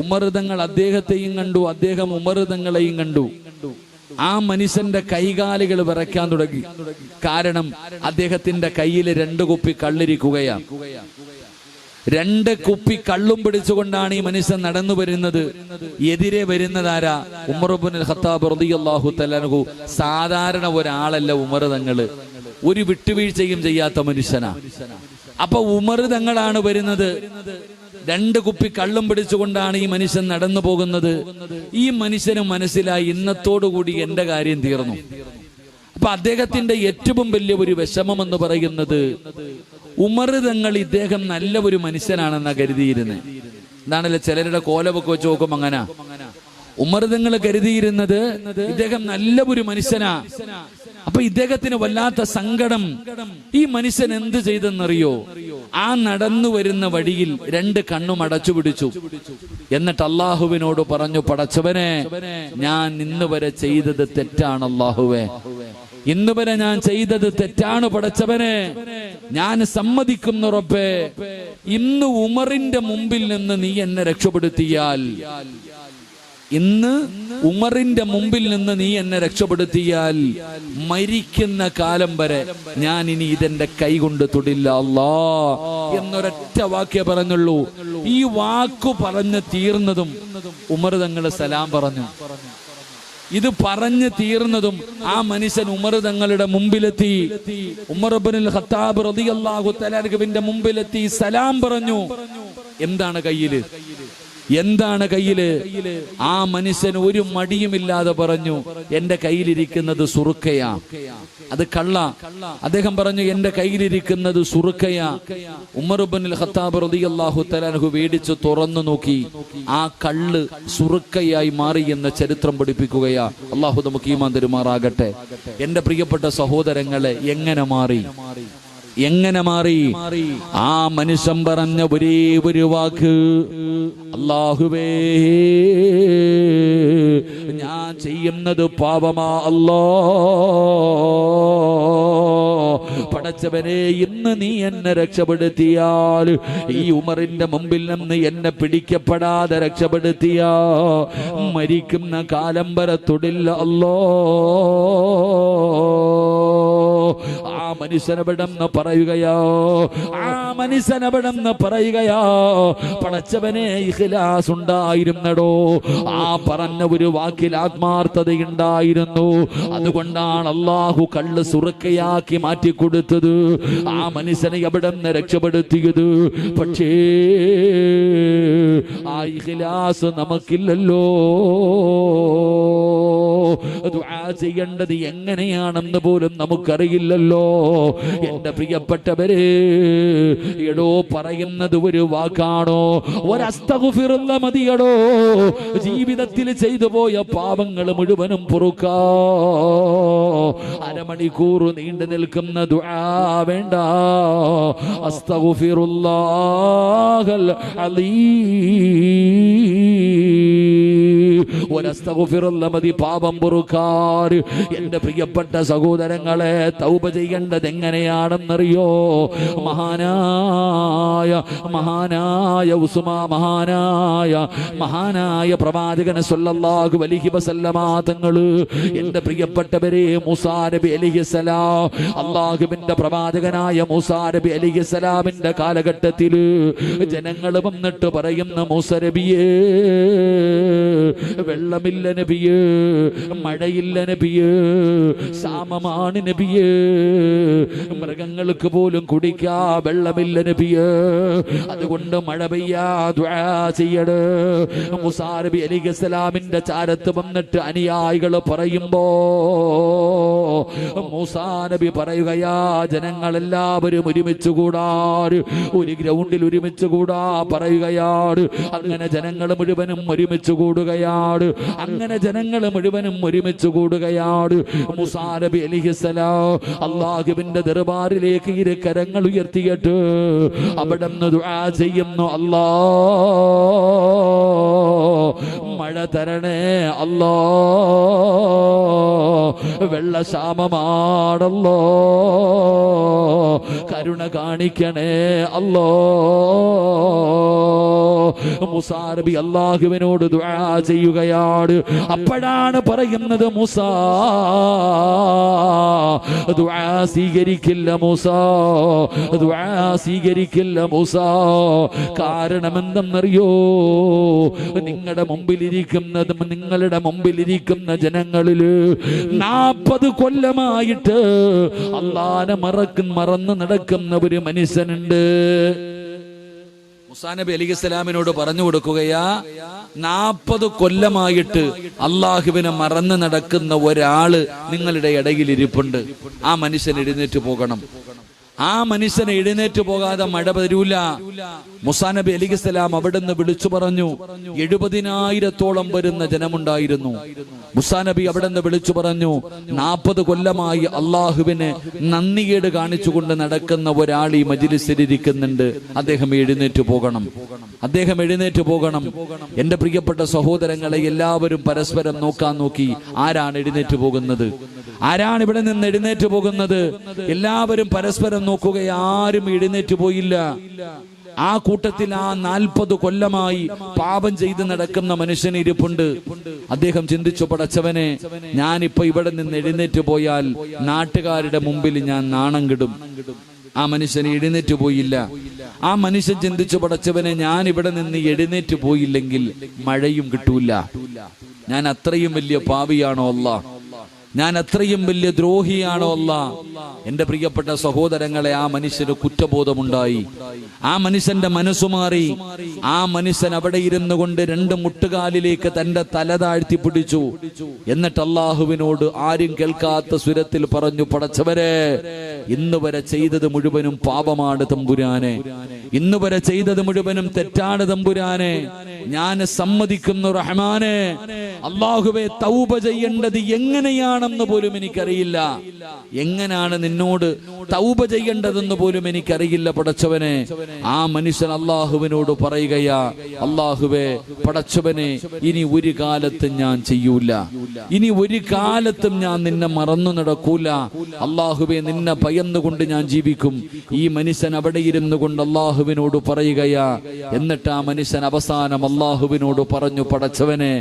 ഉമർ തങ്ങൾ അദ്ദേഹത്തെയും കണ്ടു അദ്ദേഹം ഉമർ തങ്ങളെയും കണ്ടു. ആ മനുഷ്യന്റെ കൈകാലുകൾ വിറയ്ക്കാൻ തുടങ്ങി. കാരണം അദ്ദേഹത്തിന്റെ കയ്യിൽ രണ്ട് കുപ്പി കള്ളിരിക്കുകയാണ് രണ്ട് കുപ്പി കള്ളും പിടിച്ചുകൊണ്ടാണ് ഈ മനുഷ്യൻ നടന്നു വരുന്നത്. എതിരെ വരുന്നതാരാ? ഉമറുബുൻ ഖത്താബ് റളിയല്ലാഹു തആലാഹു സാധാരണ ഒരാളല്ല ഉമർ തങ്ങൾ ഒരു വിട്ടുവീഴ്ചയും ചെയ്യാത്ത മനുഷ്യനാ. അപ്പൊ ഉമർ തങ്ങളാണ് വരുന്നത്. രണ്ട് കുപ്പി കള്ളും പിടിച്ചുകൊണ്ടാണ് ഈ മനുഷ്യൻ നടന്നു പോകുന്നത്. ഈ മനുഷ്യന് മനസ്സിലായി ഇന്നത്തോടുകൂടി എന്റെ കാര്യം തീർന്നു. അപ്പൊ അദ്ദേഹത്തിന്റെ ഏറ്റവും വലിയ ഒരു വിഷമം എന്ന് പറയുന്നത് ഉമർ തങ്ങൾ ഇദ്ദേഹം നല്ല ഒരു മനുഷ്യനാണെന്നാ കരുതിയിരുന്നത് എന്താണല്ലോ ചിലരുടെ കോലമൊക്കെ വെച്ച് നോക്കും അങ്ങനെ? ഉമർ തങ്ങൾ കരുതിയിരുന്നത് ഇദ്ദേഹം നല്ല ഒരു മനുഷ്യനാ. അപ്പൊ ഇദ്ദേഹത്തിന് വല്ലാത്ത സങ്കടം. ഈ മനുഷ്യൻ എന്ത് ചെയ്തെന്നറിയോ? ആ നടന്നു വരുന്ന വഴിയിൽ രണ്ട് കണ്ണും അടച്ചു പിടിച്ചു. എന്നിട്ട് അള്ളാഹുവിനോട് പറഞ്ഞു പടച്ചവനെ ഞാൻ ഇന്ന് വരെ ചെയ്തത് തെറ്റാണ് അള്ളാഹുവെ. ഇന്ന് വരെ ഞാൻ ചെയ്തത് തെറ്റാണ് പടച്ചവനെ. ഞാൻ സമ്മതിക്കുന്ന ഉറപ്പേ ഇന്ന് ഉമറിന്റെ മുമ്പിൽ നിന്ന് നീ എന്നെ രക്ഷപ്പെടുത്തിയാൽ ഇന്ന് ഉമറിന്റെ മുമ്പിൽ നിന്ന് നീ എന്നെ രക്ഷപ്പെടുത്തിയാൽ മരിക്കുന്ന കാലം വരെ ഞാൻ ഇനി ഇതെന്റെ കൈ കൊണ്ട് തൊടില്ല. അല്ലാ എന്നൊരൊറ്റ വാക്യേ പറഞ്ഞുള്ളൂ. ഈ വാക്കു പറഞ്ഞു തീർന്നതും ഉമർ തങ്ങളുടെ സലാം പറഞ്ഞു. ഇത് പറഞ്ഞു തീർന്നതും ആ മനുഷ്യൻ ഉമർ തങ്ങളുടെ മുമ്പിലെത്തി. ഉമർ ബിനുൽ ഖത്താബ് മുമ്പിലെത്തി. സലാം പറഞ്ഞു. എന്താണ് കയ്യിൽ? എന്താണ് കയ്യിൽ? ആ മനുഷ്യൻ ഒരു മടിയുമില്ലാതെ പറഞ്ഞു എന്റെ കയ്യിലിരിക്കുന്നത് സുറുക്കയാ. അത് കള്ള. അദ്ദേഹം പറഞ്ഞു എന്റെ കയ്യിലിരിക്കുന്നത് സുറുക്കയാ. ഉമ്മറുബനിൽ ഖത്താബ് റളിയല്ലാഹു തആലാഹു വേടിച്ച് തുറന്നു നോക്കി. ആ കള്ള് സുറുക്കയായി മാറി എന്ന ചരിത്രം പഠിപ്പിക്കുകയാ. അള്ളാഹു നമുക്ക് ഈമാൻ തരുമാറാകട്ടെ. എന്റെ പ്രിയപ്പെട്ട സഹോദരങ്ങളെ എങ്ങനെ മാറി? എങ്ങനെ മാറി? ആ മനുഷ്യൻ പറഞ്ഞ ഒരേ ഒരു വാക്ക്. അള്ളാഹുവേ ഞാൻ ചെയ്യുന്നത് പാപമാ അല്ലോ. പടച്ചവനെ ഇന്ന് നീ എന്നെ രക്ഷപ്പെടുത്തിയാൽ ഈ ഉമറിന്റെ മുമ്പിൽ നിന്ന് എന്നെ പിടിക്കപ്പെടാതെ രക്ഷപ്പെടുത്തിയ. മരിക്കുന്ന കാലം വരെ തൊടില്ല അല്ലോ. ആ മനുഷ്യനവിടെന്ന് പറയുകയോ ആ മനുഷ്യനവിടെന്ന് പറയുകയോ പടച്ചവനെ ഇഖ്ലാസ് ഉണ്ടായിരുന്നടോ ആ പറഞ്ഞ ഒരു വാക്കിൽ ആത്മാർത്ഥതയുണ്ടായിരുന്നു. അതുകൊണ്ടാണ് അള്ളാഹു കള്ള് സുറക്കയാക്കി മാറ്റിക്കൊടുത്തത്. ആ മനുഷ്യനെ എവിടെ നിന്ന് രക്ഷപ്പെടുത്തിയത്? പക്ഷേ ആ ഇഖ്ലാസ് നമുക്കില്ലല്ലോ. ചെയ്യേണ്ടത് എങ്ങനെയാണെന്ന് പോലും നമുക്കറിയില്ലല്ലോ എന്റെ പ്രിയപ്പെട്ടവരെ എടോ പറയുന്നത് ഒരു വാക്കാണോ? ഒരസ്തകുഫിറുന്ന മതിയടോ. ജീവിതത്തിൽ ചെയ്തു പോയ പാപങ്ങൾ മുഴുവനും പൊറുക്കാ. അരമണിക്കൂർ നീണ്ടു നിൽക്കുന്ന വേണ്ട. അസ്തകുഫിറുല്ലാഹൽ അലീം. മതി പാപം പൊറുക്കാർ എന്റെ പ്രിയപ്പെട്ട സഹോദരങ്ങളെ തൗബ ചെയ്യേണ്ടത് എങ്ങനെയാണെന്നറിയോ? മഹാനായ മഹാനായ ഉസുമ മഹാനായ മഹാനായ പ്രവാചകന് സല്ലല്ലാഹു അലൈഹി വസല്ലമ തങ്ങൾ എന്റെ പ്രിയപ്പെട്ടവരെ മുസാരബി അലിഹിസലാ അള്ളാഹുവിന്റെ പ്രവാചകനായ മുസാരബി അലിഹിസലാമിന്റെ കാലഘട്ടത്തിൽ ജനങ്ങൾ വന്നിട്ട് പറയുന്ന മൂസ നബിയേ വെള്ളമില്ല നബിയേ മഴയില്ല നബിയേ സാമമാണ് നബിയേ. മൃഗങ്ങൾക്ക് പോലും കുടിക്കാ വെള്ളമില്ല നബിയേ. അതുകൊണ്ട് മഴ പെയ്യാ ചെയ്യട്. മുസാ നബി അലിഖലാമിന്റെ ചാരത്ത് വന്നിട്ട് അനുയായികൾ പറയുമ്പോ മുസാനബി പറയുകയാ ജനങ്ങളെല്ലാവരും ഒരുമിച്ച് കൂടാറ് ഒരു ഗ്രൗണ്ടിൽ ഒരുമിച്ച് കൂടാ പറയുകയാണ് അങ്ങനെ ജനങ്ങൾ മുഴുവനും ഒരുമിച്ച് കൂടുകയാണ് അങ്ങനെ ജനങ്ങൾ മുഴുവനും ഒരുമിച്ച് കൂടുകയാണ്. മുസാ നബി അള്ളാഹുബിന്റെ ദർബാറിലേക്ക് ഇരു കരങ്ങൾ ഉയർത്തിയിട്ട് അവിടെ നിന്ന് ദുആ ചെയ്യുന്നു. അല്ലാ മഴ തരണേ അല്ലോ. വെള്ളക്ഷാമമാണല്ലോ കരുണ കാണിക്കണേ അല്ലോ. മുസാറബി അള്ളാഹുവിനോട് ദുആ ചെയ്യുകയാണ്. അപ്പോഴാണ് പറയുന്നത് മുസാ. സ്വീകരിക്കില്ല മൂസാ. സ്വീകരിക്കില്ല മൂസാ. കാരണം എന്തെന്നറിയോ നിങ്ങളുടെ മുമ്പിലിരിക്കുന്നത് നിങ്ങളുടെ മുമ്പിലിരിക്കുന്ന ജനങ്ങളിൽ നാൽപ്പത് കൊല്ലമായിട്ട് അള്ളാനെ മറക്കും മറന്ന് നടക്കുന്ന ഒരു മനുഷ്യനുണ്ട്. മുസാ നബി അലി ഇസ്ലാമിനോട് പറഞ്ഞു കൊടുക്കുകയാ നാൽപ്പത് കൊല്ലമായിട്ട് അള്ളാഹുവിനെ മറന്ന് നടക്കുന്ന ഒരാൾ നിങ്ങളുടെ ഇടയിൽ ഇരിപ്പുണ്ട് ആ മനുഷ്യൻ എഴുന്നേറ്റ് പോകണം. ആ മനുഷ്യനെ എഴുന്നേറ്റ് പോകാതെ മഴ വരൂല. മുസാ നബി അലി ഇസ്ലാം അവിടെ നിന്ന് വിളിച്ചു പറഞ്ഞു എഴുപതിനായിരത്തോളം വരുന്ന ജനമുണ്ടായിരുന്നു. മുസാ നബി അവിടെ നിന്ന് വിളിച്ചു പറഞ്ഞു നാൽപ്പത് കൊല്ലമായി അള്ളാഹുവിന് നന്ദികേട് കാണിച്ചുകൊണ്ട് നടക്കുന്ന ഒരാൾ ഈ മജിലിസിലിരിക്കുന്നുണ്ട് അദ്ദേഹം എഴുന്നേറ്റ് പോകണം. അദ്ദേഹം എഴുന്നേറ്റ് പോകണം. എന്റെ പ്രിയപ്പെട്ട സഹോദരങ്ങളെ എല്ലാവരും പരസ്പരം നോക്കാൻ നോക്കി ആരാണ് എഴുന്നേറ്റ് പോകുന്നത്? ആരാണ് ഇവിടെ നിന്ന് എഴുന്നേറ്റ് പോകുന്നത്? എല്ലാവരും പരസ്പരം നോക്കുക ആരും എഴുന്നേറ്റ് പോയില്ല. ആ കൂട്ടത്തിൽ ആ നാൽപ്പത് കൊല്ലമായി പാപം ചെയ്ത് നടക്കുന്ന മനുഷ്യൻ ഇരിപ്പുണ്ട്. അദ്ദേഹം ചിന്തിച്ചു പടച്ചവനെ ഞാനിപ്പോ ഇവിടെ നിന്ന് എഴുന്നേറ്റ് പോയാൽ നാട്ടുകാരുടെ മുമ്പിൽ ഞാൻ നാണം കിടും. ആ മനുഷ്യൻ എഴുന്നേറ്റ് പോയില്ല. ആ മനുഷ്യൻ ചിന്തിച്ചു പടച്ചവനെ ഞാൻ ഇവിടെ നിന്ന് എഴുന്നേറ്റ് പോയില്ലെങ്കിൽ മഴയും കിട്ടൂല. ഞാൻ അത്രയും വലിയ പാവിയാണോ അല്ലാ ഞാൻ അത്രയും വലിയ ദ്രോഹിയാണോ അല്ല? എന്റെ പ്രിയപ്പെട്ട സഹോദരങ്ങളെ ആ മനുഷ്യന് കുറ്റബോധമുണ്ടായി. ആ മനുഷ്യന്റെ മനസ്സു മാറി. ആ മനുഷ്യൻ അവിടെ ഇരുന്നു കൊണ്ട് രണ്ട് മുട്ടുകാലിലേക്ക് തന്റെ തല താഴ്ത്തി പിടിച്ചു. എന്നിട്ട് അള്ളാഹുവിനോട് ആരും കേൾക്കാത്ത സ്വരത്തിൽ പറഞ്ഞു പടച്ചവരെ ഇന്ന് വരെ ചെയ്തത് മുഴുവനും പാപമാണ് തമ്പുരാനെ. ഇന്ന് വരെ ചെയ്തത് മുഴുവനും തെറ്റാണ് തമ്പുരാനെ. ഞാൻ സമ്മതിക്കുന്നു റഹ്മാനെ. അള്ളാഹുവെ തൗപ ചെയ്യേണ്ടത് എങ്ങനെയാണെന്ന് പോലും എനിക്കറിയില്ല. എങ്ങനെയാണ് നിന്നോട് തൗബ ചെയ്യേണ്ടതെന്ന് പോലും എനിക്കറിയില്ല പടച്ചവനെ. ആ മനുഷ്യൻ അള്ളാഹുവിനോട് പറയുകയാ അള്ളാഹുവെ പടച്ചവനെ ഇനി ഒരു കാലത്തും ഞാൻ ചെയ്യൂല. ഇനി ഒരു കാലത്തും ഞാൻ നിന്നെ മറന്നു നടക്കൂല. അള്ളാഹുവെ നിന്നെ ഭയന്നുകൊണ്ട് ഞാൻ ജീവിക്കും. ഈ മനുഷ്യൻ അവിടെ ഇരുന്നു കൊണ്ട് അള്ളാഹുവിനോട് പറയുകയാ എന്നിട്ട് ആ മനുഷ്യൻ അവസാനം അള്ളാഹുവിനോട് പറഞ്ഞു പടച്ചവനെ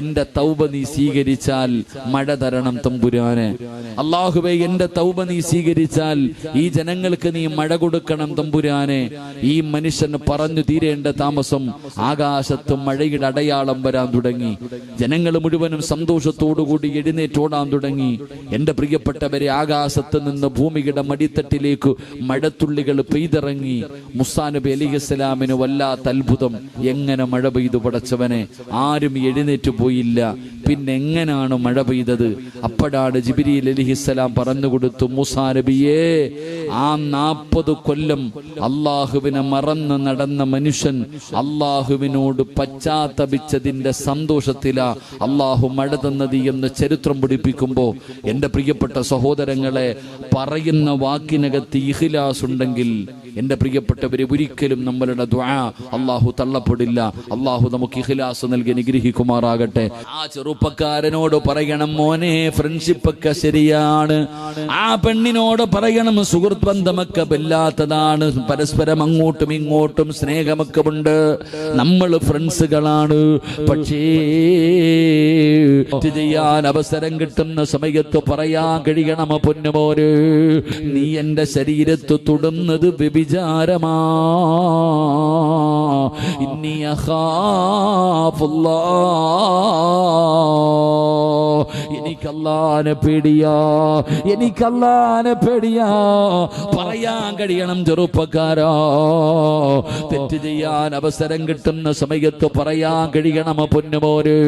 എന്റെ തൗബ നീ സ്വീകരിച്ചാൽ മഴ തരണം തമ്പുരാന്. അള്ളാഹുബെ എന്റെ തൗബ നീ സ്വീകരിച്ചാൽ ഈ ജനങ്ങൾക്ക് നീ മഴ കൊടുക്കണം തമ്പുരാനെ. ഈ മനുഷ്യൻ പറഞ്ഞു തീരേണ്ട താമസം ആകാശത്ത് മഴയുടെ അടയാളം വരാൻ തുടങ്ങി. ജനങ്ങൾ മുഴുവനും സന്തോഷത്തോടുകൂടി എഴുന്നേറ്റോടാൻ തുടങ്ങി. എന്റെ പ്രിയപ്പെട്ടവരെ ആകാശത്ത് നിന്ന് ഭൂമിയുടെ മടിത്തട്ടിലേക്ക് മഴത്തുള്ളികൾ പെയ്തിറങ്ങി. മുസ്താനബി നബി അലിഹസ്സലാമിന് വല്ലാത്ത അത്ഭുതം. എങ്ങനെ മഴ പെയ്തു പടച്ചവനെ? ആരും എഴുന്നേറ്റ് പോയില്ല. പിന്നെ എങ്ങനെയാണ് മഴ പെയ്തത്? അപ്പോഴാണ് ജിബിരി അലിഹിസ്സലാം പറഞ്ഞു കൊടുത്തു മുസാ നബിയേ ആ നാൽപ്പത് കൊല്ലം അള്ളാഹുവിനെ മറന്ന് നടന്ന മനുഷ്യൻ അള്ളാഹുവിനോട് പശ്ചാത്തപിച്ചതിന്റെ സന്തോഷത്തിലാ അള്ളാഹു മഴ തന്നത് എന്ന് ചരിത്രം പിടിപ്പിക്കുമ്പോ എന്റെ പ്രിയപ്പെട്ട സഹോദരങ്ങളെ പറയുന്ന വാക്കിനകത്ത് ഇഹ്ലാസ് ഉണ്ടെങ്കിൽ എന്റെ പ്രിയപ്പെട്ടവരെ ഒരിക്കലും നമ്മളുടെ ദ്വാ അള്ളാഹു തള്ളപ്പെടില്ല. അള്ളാഹു നമുക്ക് ഇഖിലാസ് നൽകി അനുഗ്രഹിക്കുമാറാകട്ടെ. ആ ചെറുപ്പക്കാരനോട് പറയണം മോനെ ഫ്രണ്ട്ഷിപ്പ് ഒക്കെ ശരിയാണ്. ആ പെണ്ണിനോട് പറയണം സുഹൃത്ത് ബന്ധമൊക്കെ വല്ലാത്തതാണ്. പരസ്പരം അങ്ങോട്ടും ഇങ്ങോട്ടും സ്നേഹമൊക്കെ ഉണ്ട്. നമ്മൾ ഫ്രണ്ട്സുകളാണ്. പക്ഷേ ചെയ്യാൻ അവസരം കിട്ടുന്ന സമയത്ത് പറയാൻ കഴിയണം പൊന്നുമോര് നീ എന്റെ ശരീരത്ത് തൊടുന്നത് വ്യഭിചാരമാ ഇന്നി അഖാഫുല്ലാ എനിക്കല്ലാനെ പേടിയാ എനിക്കല്ലാനെ പേടിയാ. പറയാൻ കഴിയണം ചെറുപ്പക്കാരാ. തെറ്റ് ചെയ്യാൻ അവസരം കിട്ടുന്ന സമയത്ത് പറയാൻ കഴിയണം പൊന്നുമോര്.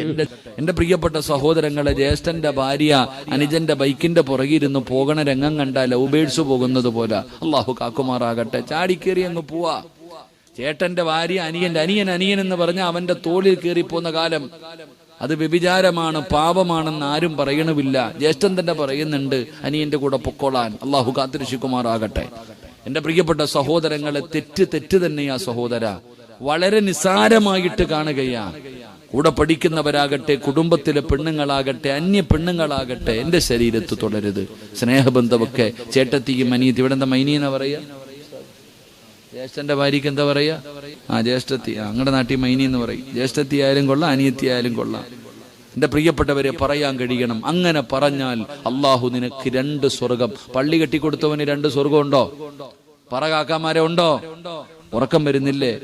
എന്റെ എന്റെ പ്രിയപ്പെട്ട സഹോദരങ്ങളെ ജ്യേഷ്ഠന്റെ ഭാര്യ അനുജന്റെ ബൈക്കിന്റെ പുറകിരുന്ന് പോകണ രംഗം കണ്ട ലവ് ബേഡ്സ് പോകുന്നത് പോലെ. അള്ളാഹു കാക്കുമാറാകട്ടെ. ചാടിക്കേറി അങ്ങ് പോവാ. ചേട്ടന്റെ ഭാര്യ അനിയന്റെ അനിയൻ അനിയൻ എന്ന് പറഞ്ഞ അവന്റെ തോളിൽ കയറി പോകുന്ന കാലം. അത് വ്യഭിചാരമാണ് പാപമാണെന്ന് ആരും പറയണമില്ല ജ്യേഷ്ഠൻ തന്നെ പറയുന്നുണ്ട് അനിയന്റെ കൂടെ പൊക്കോളാൻ അള്ളാഹു കാത്തിരശിക്കുമാറാകട്ടെ എന്റെ പ്രിയപ്പെട്ട സഹോദരങ്ങളെ തെറ്റ് തെറ്റ് തന്നെയാ സഹോദര. വളരെ നിസാരമായിട്ട് കാണുകയാ. കൂടെ പഠിക്കുന്നവരാകട്ടെ കുടുംബത്തിലെ പെണ്ണുങ്ങളാകട്ടെ അന്യ പെണ്ണുങ്ങളാകട്ടെ എന്റെ ശരീരത്ത് തുടരുത്. സ്നേഹബന്ധമൊക്കെ ചേട്ടത്തിയും അനിയത്തി ഇവിടെ എന്താ മൈനീന എന്ന് പറയാ? ജ്യേഷ്ഠന്റെ ഭാര്യയ്ക്ക് എന്താ പറയാ ആ ജ്യേഷ്ഠത്തി. അങ്ങടെ നാട്ടിൽ മൈനി എന്ന് പറയും. ജ്യേഷ്ഠത്തി ആയാലും കൊള്ളാം അനിയത്തി ആയാലും കൊള്ളാം. എന്റെ പ്രിയപ്പെട്ടവരെ പറയാൻ കഴിയണം. അങ്ങനെ പറഞ്ഞാൽ അള്ളാഹു നിനക്ക് രണ്ട് സ്വർഗം. പള്ളി കെട്ടിക്കൊടുത്തവന് രണ്ട് സ്വർഗം ഉണ്ടോ പറ കാക്കാമാരെ ഉണ്ടോ? ഉറക്കം വരുന്നില്ലേ?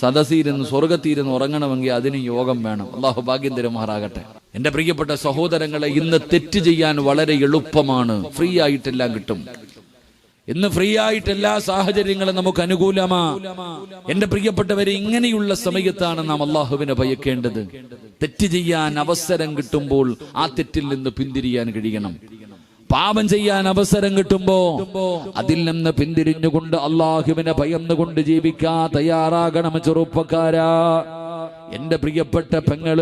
സദസ്സിരുന്ന് സ്വർഗത്തിരുന്ന് ഉറങ്ങണമെങ്കിൽ അതിന് യോഗം വേണം. അള്ളാഹു ഭാഗ്യം തരുമാറാകട്ടെ. എന്റെ പ്രിയപ്പെട്ട സഹോദരങ്ങളെ ഇന്ന് തെറ്റ് ചെയ്യാൻ വളരെ എളുപ്പമാണ്. ഫ്രീ ആയിട്ടെല്ലാം കിട്ടും. ഇന്ന് ഫ്രീ ആയിട്ട് എല്ലാ സാഹചര്യങ്ങളും നമുക്ക് അനുകൂലമാ. എന്റെ പ്രിയപ്പെട്ടവരെ ഇങ്ങനെയുള്ള സമയത്താണ് നാം അള്ളാഹുവിനെ ഭയക്കേണ്ടത്. തെറ്റ് ചെയ്യാൻ അവസരം കിട്ടുമ്പോൾ ആ തെറ്റിൽ നിന്ന് പിന്തിരിയാൻ കഴിയണം. പാപം ചെയ്യാൻ അവസരം കിട്ടുമ്പോ അതിൽ നിന്ന് പിന്തിരിഞ്ഞുകൊണ്ട് അള്ളാഹുവിനെ ഭയന്നുകൊണ്ട് ജീവിക്കാ തയ്യാറാകണം ചെറുപ്പക്കാരാ. എന്റെ പ്രിയപ്പെട്ട പെങ്ങൾ.